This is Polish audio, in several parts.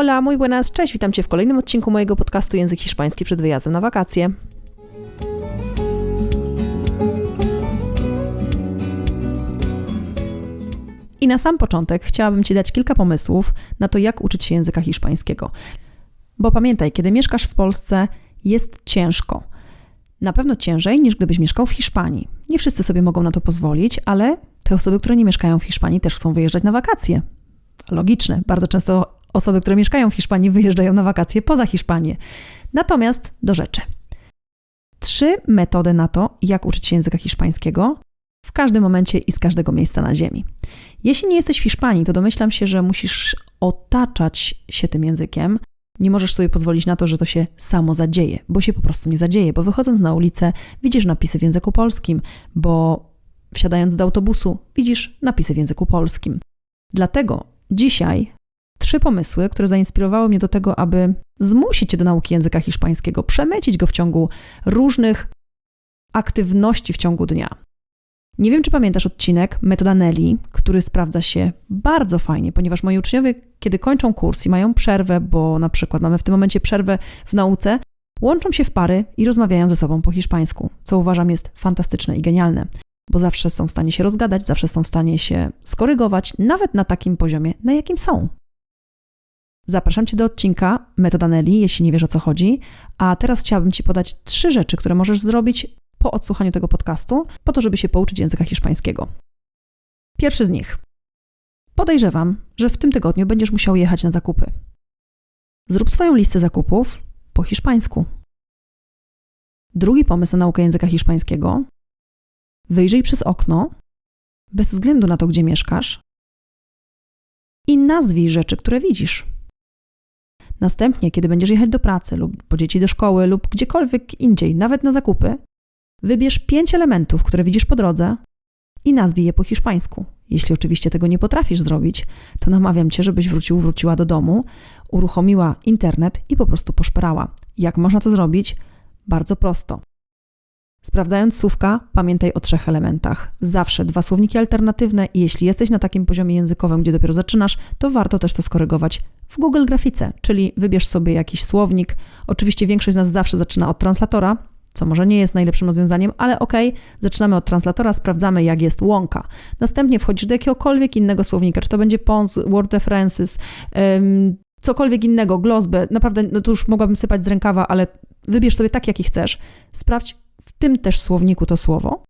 Hola, muy buenas, cześć, witam Cię w kolejnym odcinku mojego podcastu Język Hiszpański przed wyjazdem na wakacje. I na sam początek chciałabym Ci dać kilka pomysłów na to, jak uczyć się języka hiszpańskiego. Bo pamiętaj, kiedy mieszkasz w Polsce, jest ciężko. Na pewno ciężej niż gdybyś mieszkał w Hiszpanii. Nie wszyscy sobie mogą na to pozwolić, ale te osoby, które nie mieszkają w Hiszpanii, też chcą wyjeżdżać na wakacje. Logiczne. Bardzo często osoby, które mieszkają w Hiszpanii, wyjeżdżają na wakacje poza Hiszpanię. Natomiast do rzeczy. Trzy metody na to, jak uczyć się języka hiszpańskiego w każdym momencie i z każdego miejsca na Ziemi. Jeśli nie jesteś w Hiszpanii, to domyślam się, że musisz otaczać się tym językiem. Nie możesz sobie pozwolić na to, że to się samo zadzieje, bo się po prostu nie zadzieje, bo wychodząc na ulicę widzisz napisy w języku polskim, bo wsiadając do autobusu widzisz napisy w języku polskim. Dlatego dzisiaj trzy pomysły, które zainspirowały mnie do tego, aby zmusić cię do nauki języka hiszpańskiego, przemycić go w ciągu różnych aktywności w ciągu dnia. Nie wiem, czy pamiętasz odcinek Metoda Nelly, który sprawdza się bardzo fajnie, ponieważ moi uczniowie, kiedy kończą kurs i mają przerwę, bo na przykład mamy w tym momencie przerwę w nauce, łączą się w pary i rozmawiają ze sobą po hiszpańsku, co uważam jest fantastyczne i genialne, bo zawsze są w stanie się rozgadać, zawsze są w stanie się skorygować, nawet na takim poziomie, na jakim są. Zapraszam Cię do odcinka Metoda Nelly, jeśli nie wiesz o co chodzi. A teraz chciałabym Ci podać trzy rzeczy, które możesz zrobić po odsłuchaniu tego podcastu, po to, żeby się pouczyć języka hiszpańskiego. Pierwszy z nich. Podejrzewam, że w tym tygodniu będziesz musiał jechać na zakupy. Zrób swoją listę zakupów po hiszpańsku. Drugi pomysł na naukę języka hiszpańskiego. Wyjrzyj przez okno, bez względu na to, gdzie mieszkasz, i nazwij rzeczy, które widzisz. Następnie, kiedy będziesz jechać do pracy lub po dzieci do szkoły lub gdziekolwiek indziej, nawet na zakupy, wybierz pięć elementów, które widzisz po drodze i nazwij je po hiszpańsku. Jeśli oczywiście tego nie potrafisz zrobić, to namawiam cię, żebyś wrócił, wróciła do domu, uruchomiła internet i po prostu poszperała. Jak można to zrobić? Bardzo prosto. Sprawdzając słówka, pamiętaj o trzech elementach. Zawsze dwa słowniki alternatywne i jeśli jesteś na takim poziomie językowym, gdzie dopiero zaczynasz, to warto też to skorygować w Google Grafice, czyli wybierz sobie jakiś słownik. Oczywiście większość z nas zawsze zaczyna od translatora, co może nie jest najlepszym rozwiązaniem, ale ok, zaczynamy od translatora, sprawdzamy jak jest łąka. Następnie wchodzisz do jakiegokolwiek innego słownika, czy to będzie Pons, Word References, um, cokolwiek innego, Glosby, naprawdę, no to już mogłabym sypać z rękawa, ale wybierz sobie tak, jaki chcesz. Sprawdź w tym też słowniku to słowo,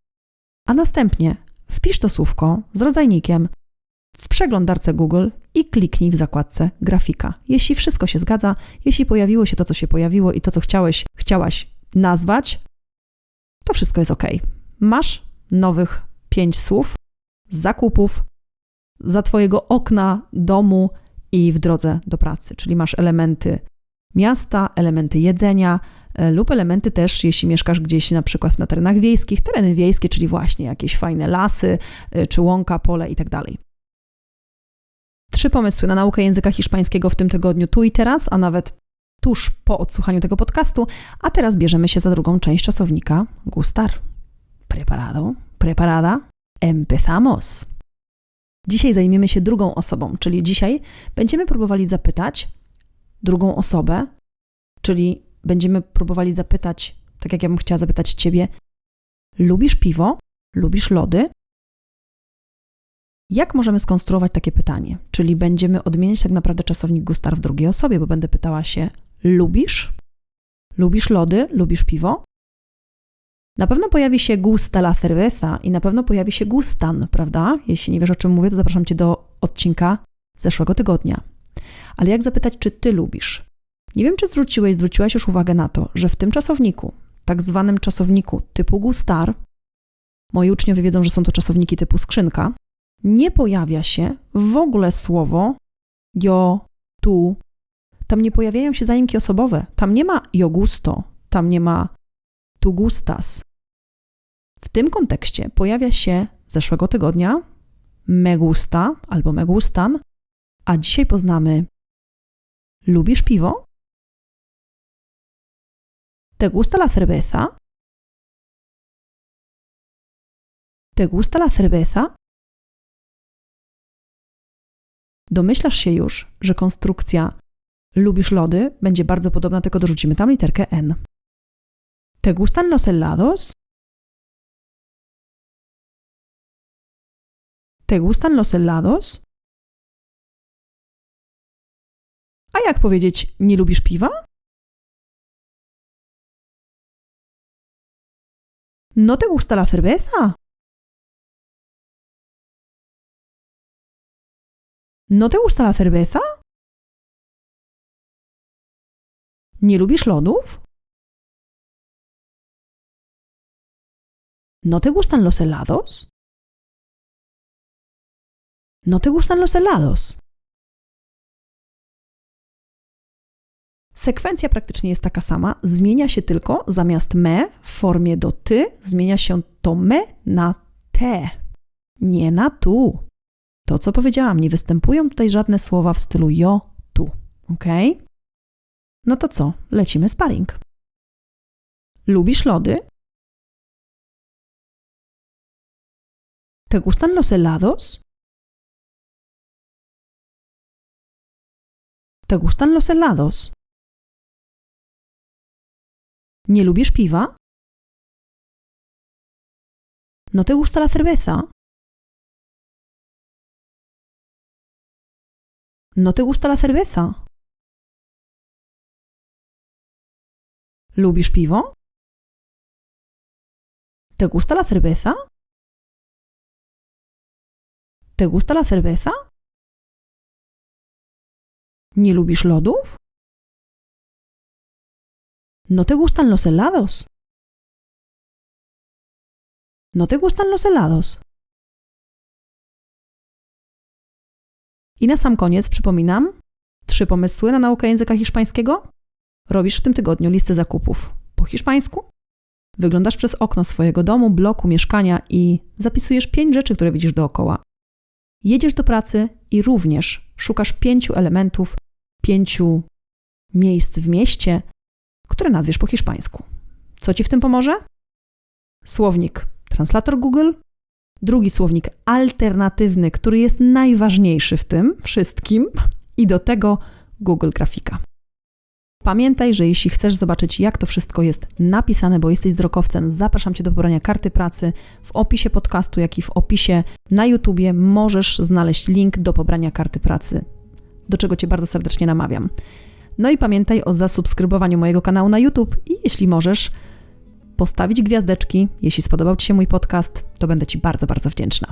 a następnie wpisz to słówko z rodzajnikiem w przeglądarce Google i kliknij w zakładce grafika. Jeśli wszystko się zgadza, jeśli pojawiło się to, co się pojawiło i to, co chciałeś, chciałaś nazwać, to wszystko jest ok. Masz nowych pięć słów zakupów za Twojego okna, domu i w drodze do pracy, czyli masz elementy miasta, elementy jedzenia, lub elementy też, jeśli mieszkasz gdzieś na przykład na terenach wiejskich, tereny wiejskie, czyli właśnie jakieś fajne lasy, e, czy łąka, pole itd. Tak Trzy pomysły na naukę języka hiszpańskiego w tym tygodniu, tu i teraz, a nawet tuż po odsłuchaniu tego podcastu, a teraz bierzemy się za drugą część czasownika gustar. Preparado? Preparada? Empezamos! Dzisiaj zajmiemy się drugą osobą, czyli dzisiaj będziemy próbowali zapytać drugą osobę, czyli będziemy próbowali zapytać, tak jak ja bym chciała zapytać Ciebie, lubisz piwo? Lubisz lody? Jak możemy skonstruować takie pytanie? Czyli będziemy odmieniać tak naprawdę czasownik gustar w drugiej osobie, bo będę pytała się, lubisz? Lubisz lody? Lubisz piwo? Na pewno pojawi się gusta la cerveza i na pewno pojawi się gustan, prawda? Jeśli nie wiesz o czym mówię, to zapraszam Cię do odcinka zeszłego tygodnia. Ale jak zapytać, czy Ty lubisz? Nie wiem, czy zwróciłeś, zwróciłaś już uwagę na to, że w tym czasowniku, tak zwanym czasowniku typu gustar, moi uczniowie wiedzą, że są to czasowniki typu skrzynka, nie pojawia się w ogóle słowo jo, tu. Tam nie pojawiają się zaimki osobowe. Tam nie ma jo gusto, tam nie ma tu gustas. W tym kontekście pojawia się zeszłego tygodnia me gusta albo me gustan, a dzisiaj poznamy lubisz piwo? ¿Te gusta la cerveza? ¿Te gusta la cerveza? Domyślasz się już, że konstrukcja lubisz lody będzie bardzo podobna, tylko dorzucimy tam literkę N. ¿Te gustan los helados? ¿Te gustan los helados? A jak powiedzieć, nie lubisz piwa? ¿No te gusta la cerveza? ¿No te gusta la cerveza? ¿No te gustan los helados? ¿No te gustan los helados? Sekwencja praktycznie jest taka sama, zmienia się tylko zamiast me w formie do ty, zmienia się to me na te, nie na tu. To, co powiedziałam, nie występują tutaj żadne słowa w stylu jo, tu, ok? No to co, lecimy sparring. Lubisz lody? ¿Te gustan los helados? ¿Te gustan los helados? ¿Nie lubisz piwa? ¿No te gusta la cerveza? ¿No te gusta la cerveza? ¿Lubisz piwo? ¿Te gusta la cerveza? ¿Te gusta la cerveza? ¿Nie lubisz lodów? ¿No te gustan los helados? ¿No te gustan los helados? I na sam koniec przypominam trzy pomysły na naukę języka hiszpańskiego. Robisz w tym tygodniu listę zakupów po hiszpańsku. Wyglądasz przez okno swojego domu, bloku, mieszkania i zapisujesz pięć rzeczy, które widzisz dookoła. Jedziesz do pracy i również szukasz pięciu elementów, pięciu miejsc w mieście, które nazwiesz po hiszpańsku. Co ci w tym pomoże? Słownik Translator Google, drugi słownik alternatywny, który jest najważniejszy w tym wszystkim, i do tego Google Grafika. Pamiętaj, że jeśli chcesz zobaczyć, jak to wszystko jest napisane, bo jesteś wzrokowcem, zapraszam Cię do pobrania karty pracy. W opisie podcastu, jak i w opisie na YouTubie możesz znaleźć link do pobrania karty pracy, do czego Cię bardzo serdecznie namawiam. No i pamiętaj o zasubskrybowaniu mojego kanału na YouTube i jeśli możesz, postawić gwiazdeczki. Jeśli spodobał Ci się mój podcast, to będę Ci bardzo, bardzo wdzięczna.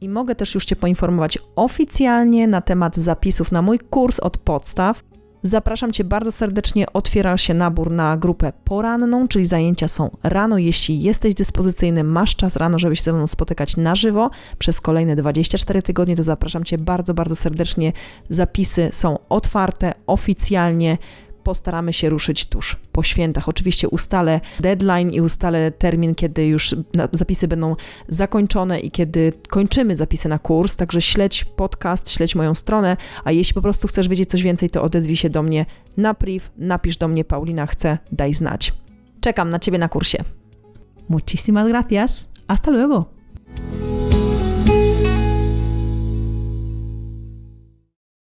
I mogę też już Cię poinformować oficjalnie na temat zapisów na mój kurs od podstaw. Zapraszam Cię bardzo serdecznie. Otwiera się nabór na grupę poranną, czyli zajęcia są rano. Jeśli jesteś dyspozycyjny, masz czas rano, żeby się ze mną spotykać na żywo przez kolejne 24 tygodnie, to zapraszam Cię bardzo, bardzo serdecznie. Zapisy są otwarte oficjalnie postaramy się ruszyć tuż po świętach. Oczywiście ustalę deadline i ustalę termin, kiedy już zapisy będą zakończone i kiedy kończymy zapisy na kurs, także śledź podcast, śledź moją stronę, a jeśli po prostu chcesz wiedzieć coś więcej, to odezwij się do mnie na priv, napisz do mnie Paulina chce, daj znać. Czekam na Ciebie na kursie. Muchísimas gracias. Hasta luego.